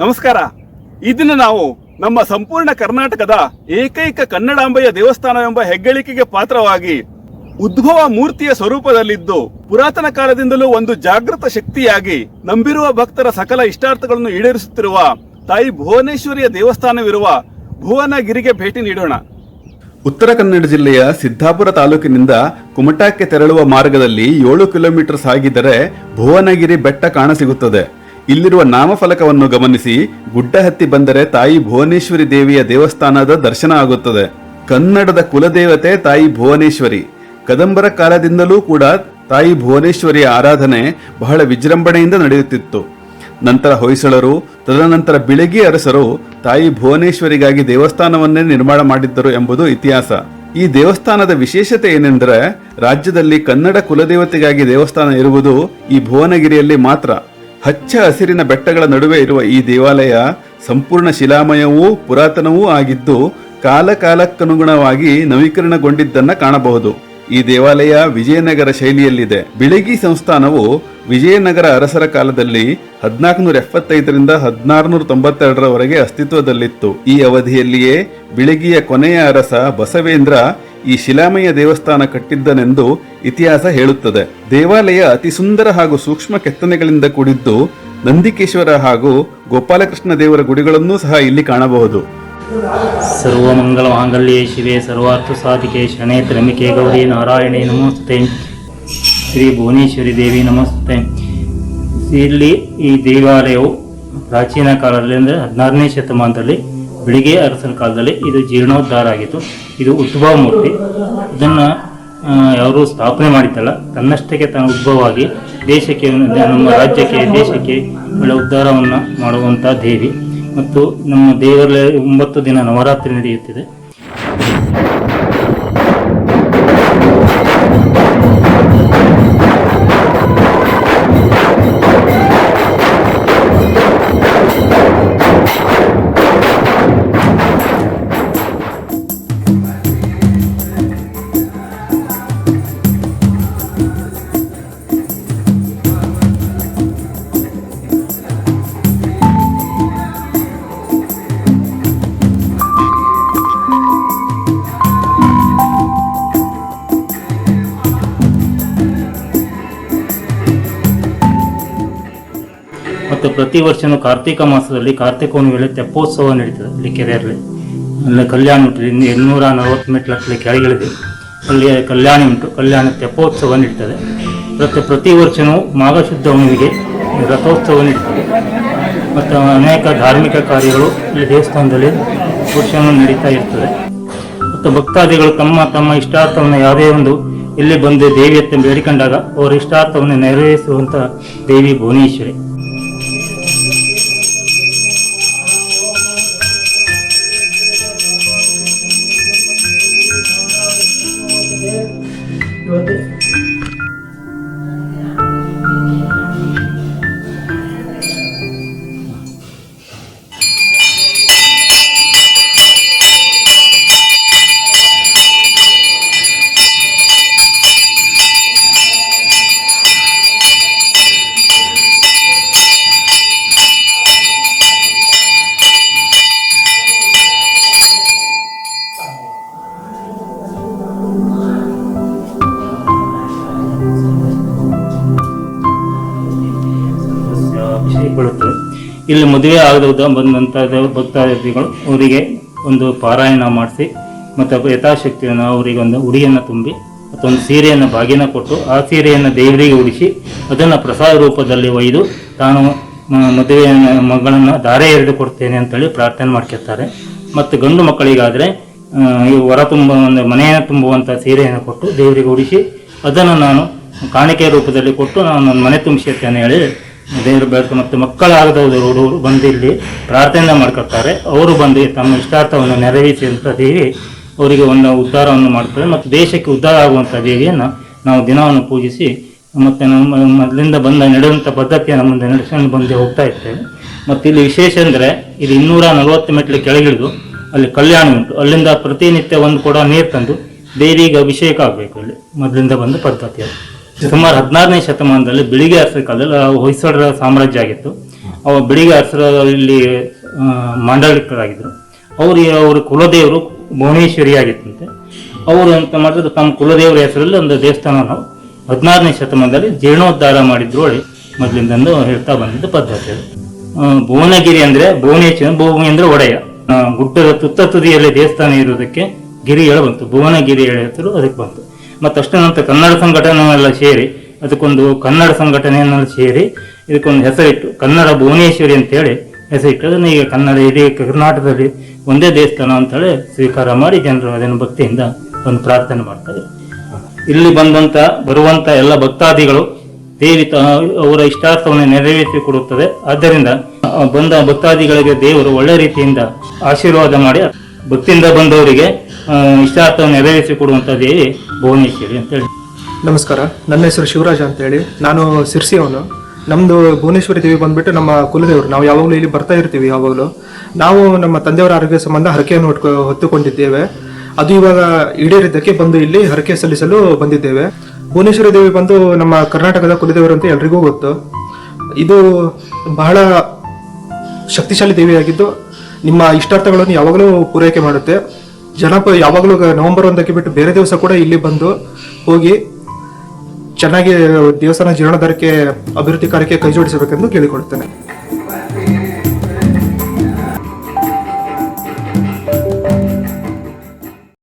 ನಮಸ್ಕಾರ. ಈ ದಿನ ನಾವು ನಮ್ಮ ಸಂಪೂರ್ಣ ಕರ್ನಾಟಕದ ಏಕೈಕ ಕನ್ನಡಾಂಬೆಯ ದೇವಸ್ಥಾನವೆಂಬ ಹೆಗ್ಗಳಿಕೆಗೆ ಪಾತ್ರವಾಗಿ ಉದ್ಭವ ಮೂರ್ತಿಯ ಸ್ವರೂಪದಲ್ಲಿದ್ದು ಪುರಾತನ ಕಾಲದಿಂದಲೂ ಒಂದು ಜಾಗೃತ ಶಕ್ತಿಯಾಗಿ ನಂಬಿರುವ ಭಕ್ತರ ಸಕಲ ಇಷ್ಟಾರ್ಥಗಳನ್ನು ಈಡೇರಿಸುತ್ತಿರುವ ತಾಯಿ ಭುವನೇಶ್ವರಿಯ ದೇವಸ್ಥಾನವಿರುವ ಭುವನಗಿರಿಗೆ ಭೇಟಿ ನೀಡೋಣ. ಉತ್ತರ ಕನ್ನಡ ಜಿಲ್ಲೆಯ ಸಿದ್ದಾಪುರ ತಾಲೂಕಿನಿಂದ ಕುಮಟಾಕ್ಕೆ ತೆರಳುವ ಮಾರ್ಗದಲ್ಲಿ ಏಳು ಕಿಲೋಮೀಟರ್ ಸಾಗಿದರೆ ಭುವನಗಿರಿ ಬೆಟ್ಟ ಕಾಣಸಿಗುತ್ತದೆ ಇಲ್ಲಿರುವ ನಾಮಫಲಕವನ್ನು ಗಮನಿಸಿ ಗುಡ್ಡ ಹತ್ತಿ ಬಂದರೆ ತಾಯಿ ಭುವನೇಶ್ವರಿ ದೇವಿಯ ದೇವಸ್ಥಾನದ ದರ್ಶನ ಆಗುತ್ತದೆ. ಕನ್ನಡದ ಕುಲದೇವತೆ ತಾಯಿ ಭುವನೇಶ್ವರಿ. ಕದಂಬರ ಕಾಲದಿಂದಲೂ ಕೂಡ ತಾಯಿ ಭುವನೇಶ್ವರಿಯ ಆರಾಧನೆ ಬಹಳ ವಿಜೃಂಭಣೆಯಿಂದ ನಡೆಯುತ್ತಿತ್ತು. ನಂತರ ಹೊಯ್ಸಳರು, ತದನಂತರ ಬಿಳಗಿ ಅರಸರು ತಾಯಿ ಭುವನೇಶ್ವರಿಗಾಗಿ ದೇವಸ್ಥಾನವನ್ನೇ ನಿರ್ಮಾಣ ಮಾಡಿದ್ದರು ಎಂಬುದು ಇತಿಹಾಸ. ಈ ದೇವಸ್ಥಾನದ ವಿಶೇಷತೆ ಏನೆಂದರೆ, ರಾಜ್ಯದಲ್ಲಿ ಕನ್ನಡ ಕುಲದೇವತೆಗಾಗಿ ದೇವಸ್ಥಾನ ಇರುವುದು ಈ ಭುವನಗಿರಿಯಲ್ಲಿ ಮಾತ್ರ. ಹಚ್ಚ ಹಸಿರಿನ ಬೆಟ್ಟಗಳ ನಡುವೆ ಇರುವ ಈ ದೇವಾಲಯ ಸಂಪೂರ್ಣ ಶಿಲಾಮಯವೂ ಪುರಾತನವೂ ಆಗಿದ್ದು ಕಾಲಕಾಲಕ್ಕನುಗುಣವಾಗಿ ನವೀಕರಣಗೊಂಡಿದ್ದನ್ನು ಕಾಣಬಹುದು. ಈ ದೇವಾಲಯ ವಿಜಯನಗರ ಶೈಲಿಯಲ್ಲಿದೆ. ಬಿಳಗಿ ಸಂಸ್ಥಾನವು ವಿಜಯನಗರ ಅರಸರ ಕಾಲದಲ್ಲಿ ಹದಿನಾಲ್ಕುನೂರ ಎಪ್ಪತ್ತೈದರಿಂದ ಹದಿನಾರುನೂರ ತೊಂಬತ್ತೆರಡರವರೆಗೆ ಅಸ್ತಿತ್ವದಲ್ಲಿತ್ತು. ಈ ಅವಧಿಯಲ್ಲಿಯೇ ಬಿಳಗಿಯ ಕೊನೆಯ ಅರಸ ಬಸವೇಂದ್ರ ಈ ಶಿಲಾಮಯ ದೇವಸ್ಥಾನ ಕಟ್ಟಿದ್ದನೆಂದು ಇತಿಹಾಸ ಹೇಳುತ್ತದೆ. ದೇವಾಲಯ ಅತಿ ಸುಂದರ ಹಾಗೂ ಸೂಕ್ಷ್ಮ ಕೆತ್ತನೆಗಳಿಂದ ಕೂಡಿದ್ದು ನಂದಿಕೇಶ್ವರ ಹಾಗೂ ಗೋಪಾಲಕೃಷ್ಣ ದೇವರ ಗುಡಿಗಳನ್ನೂ ಸಹ ಇಲ್ಲಿ ಕಾಣಬಹುದು. ಸರ್ವಮಂಗಲ ಮಾಂಗಲ್ಯೇ ಶಿವೆ, ಸರ್ವಾರ್ಥ ಸಾಧಿಕೆ, ಶರಣೆ ತ್ರಮಿಕೆ ಗೌರಿ ನಾರಾಯಣಿ ನಮಸ್ತೆ. ಶ್ರೀ ಭುವನೇಶ್ವರಿ ದೇವಿ ನಮಸ್ತೆ. ಇಲ್ಲಿ ಈ ದೇವಾಲಯವು ಪ್ರಾಚೀನ ಕಾಲದಲ್ಲಿ ಅಂದರೆ ಹದಿನಾರನೇ ಶತಮಾನದಲ್ಲಿ ಬಿಳಿಗೆ ಅರಸನ ಕಾಲದಲ್ಲಿ ಇದು ಜೀರ್ಣೋದ್ಧಾರ ಆಗಿತ್ತು. ಇದು ಉದ್ಭವ ಮೂರ್ತಿ. ಇದನ್ನು ಯಾರು ಸ್ಥಾಪನೆ ಮಾಡಿದ್ದಲ್ಲ ತನ್ನಷ್ಟಕ್ಕೆ ತನ್ನ ಉದ್ಭವವಾಗಿ ದೇಶಕ್ಕೆ, ನಮ್ಮ ರಾಜ್ಯಕ್ಕೆ, ದೇಶಕ್ಕೆ ಒಳ್ಳೆ ಉದ್ಧಾರವನ್ನು ಮಾಡುವಂಥ ದೇವಿ. ಮತ್ತು ನಮ್ಮ ದೇವರಲ್ಲಿ ಒಂಬತ್ತು ದಿನ ನವರಾತ್ರಿ ನಡೆಯುತ್ತಿದೆ. ಮತ್ತು ಪ್ರತಿ ವರ್ಷನೂ ಕಾರ್ತಿಕ ಮಾಸದಲ್ಲಿ ಕಾರ್ತಿಕ ಹುಣ್ಣಿಮೆಯಲ್ಲಿ ತೆಪ್ಪೋತ್ಸವ ನಡೀತದೆ ಇಲ್ಲಿ ಕೆರೆಯಲ್ಲಿ. ಅಲ್ಲಿ ಕಲ್ಯಾಣ ಉಂಟು. ಇನ್ನು ಇನ್ನೂರ ನಲವತ್ತು ಮೀಟ್ರ್ ಹತ್ತಲಿ ಕೆಳಗಿಳಿದೆ ಅಲ್ಲಿ ಕಲ್ಯಾಣಿ ಉಂಟು. ಕಲ್ಯಾಣ ತೆಪ್ಪೋತ್ಸವ ನಡೀತದೆ. ಮತ್ತು ಪ್ರತಿ ವರ್ಷವೂ ಮಾಘಶುದ್ಧ ಹುಣ್ಣಿಮೆಗೆ ರಥೋತ್ಸವ ನಡೀತದೆ. ಮತ್ತು ಅನೇಕ ಧಾರ್ಮಿಕ ಕಾರ್ಯಗಳು ಇಲ್ಲಿ ದೇವಸ್ಥಾನದಲ್ಲಿ ವರ್ಷವೂ ನಡೀತಾ ಇರ್ತದೆ. ಮತ್ತು ಭಕ್ತಾದಿಗಳು ತಮ್ಮ ತಮ್ಮ ಇಷ್ಟಾರ್ಥವನ್ನು ಯಾವುದೇ ಒಂದು ಇಲ್ಲಿ ಬಂದು ದೇವಿಯತ್ತ ಬೇಡಿಕೊಂಡಾಗ ಅವರ ಇಷ್ಟಾರ್ಥವನ್ನು ನೆರವೇರಿಸುವಂಥ ದೇವಿ ಭುವನೇಶ್ವರಿ. ಇಲ್ಲಿ ಮದುವೆ ಆಗದ ಬಂದಂಥ ಭಕ್ತಾದಿಗಳು, ಅವರಿಗೆ ಒಂದು ಪಾರಾಯಣ ಮಾಡಿಸಿ, ಮತ್ತು ಯಥಾಶಕ್ತಿಯನ್ನು ಅವರಿಗೆ ಒಂದು ಉಡಿಯನ್ನು ತುಂಬಿ ಮತ್ತೊಂದು ಸೀರೆಯನ್ನು ಬಾಗಿನ ಕೊಟ್ಟು, ಆ ಸೀರೆಯನ್ನು ದೇವರಿಗೆ ಉಡಿಸಿ, ಅದನ್ನು ಪ್ರಸಾದ ರೂಪದಲ್ಲಿ ಒಯ್ದು, ತಾನು ಮದುವೆಯ ಮಗಳನ್ನು ದಾರೆ ಎರೆದು ಕೊಡ್ತೇನೆ ಅಂತೇಳಿ ಪ್ರಾರ್ಥನೆ ಮಾಡ್ಕೊತಾರೆ ಮತ್ತು ಗಂಡು ಮಕ್ಕಳಿಗಾದರೆ ಈ ಹೊರ ತುಂಬ, ಒಂದು ಮನೆಯನ್ನು ತುಂಬುವಂಥ ಸೀರೆಯನ್ನು ಕೊಟ್ಟು ದೇವರಿಗೆ ಉಡಿಸಿ, ಅದನ್ನು ನಾನು ಕಾಣಿಕೆ ರೂಪದಲ್ಲಿ ಕೊಟ್ಟು, ನಾನು ನನ್ನ ಮನೆ ತುಂಬಿಸುತ್ತೇನೆ ಹೇಳಿ ದೇವರು ಬೆಳೆದು ಮತ್ತು ಮಕ್ಕಳಾಗದವರು ಹುಡುಗರು ಬಂದು ಇಲ್ಲಿ ಪ್ರಾರ್ಥನೆ ಮಾಡ್ಕೊಳ್ತಾರೆ. ಅವರು ಬಂದು ತಮ್ಮ ಇಷ್ಟಾರ್ಥವನ್ನು ನೆರವೇರಿಸಿ ಅಂತ ದೇವಿ ಅವರಿಗೆ ಒಂದು ಉದ್ಧಾರವನ್ನು ಮಾಡ್ತಾರೆ. ಮತ್ತು ದೇಶಕ್ಕೆ ಉದ್ಧಾರ ಆಗುವಂಥ ದೇವಿಯನ್ನು ನಾವು ದಿನವನ್ನು ಪೂಜಿಸಿ ಮತ್ತು ನಮ್ಮ ಮೊದಲಿಂದ ಬಂದ ನಡೆಯುವಂಥ ಪದ್ಧತಿಯನ್ನು ಮುಂದೆ ನಡೆಸ್ಕೊಂಡು ಬಂದು ಹೋಗ್ತಾ ಇರ್ತೇವೆ. ಮತ್ತು ಇಲ್ಲಿ ವಿಶೇಷ ಅಂದರೆ ಇಲ್ಲಿ ಇನ್ನೂರ ನಲವತ್ತು ಮೆಟ್ಲು ಕೆಳಗಿಳಿದು ಅಲ್ಲಿ ಕಲ್ಯಾಣ ಉಂಟು. ಅಲ್ಲಿಂದ ಪ್ರತಿನಿತ್ಯ ಒಂದು ಕೂಡ ನೀರು ತಂದು ದೇವಿಗೆ ಅಭಿಷೇಕ ಆಗಬೇಕು ಇಲ್ಲಿ ಮೊದಲಿಂದ ಬಂದ ಪದ್ಧತಿ ಅದು ಸುಮಾರು ಹದಿನಾರನೇ ಶತಮಾನದಲ್ಲಿ ಬಿಳಿಗೆ ಅರಸರ ಕಾಲದಲ್ಲಿ ಹೊಯ್ಸಳರ ಸಾಮ್ರಾಜ್ಯ ಆಗಿತ್ತು. ಅವ ಬಿಳಿಗೆ ಇಲ್ಲಿ ಮಾಂಡಳಿಕರಾಗಿದ್ದರು ಅವರು ಅವ್ರ ಕುಲದೇವರು ಭುವನೇಶ್ವರಿ ಆಗಿತ್ತಂತೆ ಅವರು ಅಂತ ಮಾಡಿದ್ರೆ, ತಮ್ಮ ಕುಲದೇವರ ಹೆಸರಲ್ಲಿ ಒಂದು ದೇವಸ್ಥಾನ ನಾವು ಹದಿನಾರನೇ ಶತಮಾನದಲ್ಲಿ ಜೀರ್ಣೋದ್ಧಾರ ಮಾಡಿದ್ರು ಹೇಳಿ ಮೊದಲಿಂದಂದು ಹೇಳ್ತಾ ಬಂದಿದ್ದ ಪದ್ಧತಿ ಭುವನಗಿರಿ ಅಂದರೆ ಭುವನೇಶ್ವರ, ಭೂಮಿ ಅಂದರೆ ಒಡೆಯ. ಗುಡ್ಡದ ತುತ್ತ ತುದಿಯಲ್ಲಿ ದೇವಸ್ಥಾನ ಇರುವುದಕ್ಕೆ ಗಿರಿ ಹೇಳಬಂತು ಭುವನಗಿರಿ ಹೆಸರು ಅದಕ್ಕೆ ಬಂತು. ಮತ್ತು ಅಷ್ಟೇ ನಂತರ ಕನ್ನಡ ಸಂಘಟನೆಲ್ಲ ಸೇರಿ, ಅದಕ್ಕೊಂದು ಕನ್ನಡ ಸಂಘಟನೆಯನ್ನೆಲ್ಲ ಸೇರಿ, ಇದಕ್ಕೊಂದು ಹೆಸರಿಟ್ಟು, ಕನ್ನಡ ಭುವನೇಶ್ವರಿ ಅಂತೇಳಿ ಹೆಸರಿಟ್ಟು, ಅದನ್ನು ಈಗ ಕನ್ನಡ ಇಡೀ ಕರ್ನಾಟಕದಲ್ಲಿ ಒಂದೇ ದೇವಸ್ಥಾನ ಅಂತೇಳಿ ಸ್ವೀಕಾರ ಮಾಡಿ ಜನರು ಅದನ್ನು ಭಕ್ತಿಯಿಂದ ಒಂದು ಪ್ರಾರ್ಥನೆ ಮಾಡ್ತಾರೆ ಇಲ್ಲಿ ಬಂದಂತ, ಬರುವಂತ ಎಲ್ಲ ಭಕ್ತಾದಿಗಳು ದೇವಿ ಅವರ ಇಷ್ಟಾರ್ಥವನ್ನು ನೆರವೇರಿಸಿ ಕೊಡುತ್ತದೆ. ಆದ್ದರಿಂದ ಬಂದ ಭಕ್ತಾದಿಗಳಿಗೆ ದೇವರು ಒಳ್ಳೆ ರೀತಿಯಿಂದ ಆಶೀರ್ವಾದ ಮಾಡಿ, ಭಕ್ತಿಯಿಂದ ಬಂದವರಿಗೆ ಇಷ್ಟಾರ್ಥವನ್ನು ನೆರವೇರಿಸಿ ಕೊಡುವಂತ ದೇವಿ ಭುವನೇಶ್ವರಿ ಅಂತೇಳಿ ನಮಸ್ಕಾರ, ನನ್ನ ಹೆಸರು ಶಿವರಾಜ ಅಂತೇಳಿ ನಾನು ಸಿರ್ಸಿಯವನು. ನಮ್ಮದು ಭುವನೇಶ್ವರಿ ದೇವಿ ಬಂದ್ಬಿಟ್ಟು ನಮ್ಮ ಕುಲದೇವರು. ನಾವು ಯಾವಾಗಲೂ ಇಲ್ಲಿ ಬರ್ತಾ ಇರ್ತೀವಿ ಯಾವಾಗಲೂ. ನಾವು ನಮ್ಮ ತಂದೆಯವರ ಆರೋಗ್ಯ ಸಂಬಂಧ ಹರಕೆಯನ್ನು ಹೊಟ್ಕೊ ಹೊತ್ತುಕೊಂಡಿದ್ದೇವೆ. ಅದು ಇವಾಗ ಈಡೇರಿದ್ದಕ್ಕೆ ಬಂದು ಇಲ್ಲಿ ಹರಕೆ ಸಲ್ಲಿಸಲು ಬಂದಿದ್ದೇವೆ. ಭುವನೇಶ್ವರಿ ದೇವಿ ಬಂದು ನಮ್ಮ ಕರ್ನಾಟಕದ ಕುಲದೇವರು ಅಂತ ಎಲ್ರಿಗೂ ಗೊತ್ತು. ಇದು ಬಹಳ ಶಕ್ತಿಶಾಲಿ ದೇವಿಯಾಗಿದ್ದು, ನಿಮ್ಮ ಇಷ್ಟಾರ್ಥಗಳನ್ನು ಯಾವಾಗಲೂ ಪೂರೈಕೆ ಮಾಡುತ್ತೆ. ಜನ ಯಾವಾಗಲೂ ನವೆಂಬರ್ ಒಂದಕ್ಕೆ ಬಿಟ್ಟು ಬೇರೆ ದಿವಸ ಕೂಡ ಇಲ್ಲಿ ಬಂದು ಹೋಗಿ ಚೆನ್ನಾಗಿ ದೇವಸ್ಥಾನ ಜೀರ್ಣೋದ್ಧಾರಕ್ಕೆ ಅಭಿವೃದ್ಧಿ ಕಾರ್ಯಕ್ಕೆ ಕೈ ಜೋಡಿಸಬೇಕೆಂದು ಕೇಳಿಕೊಳ್ಳುತ್ತೇನೆ.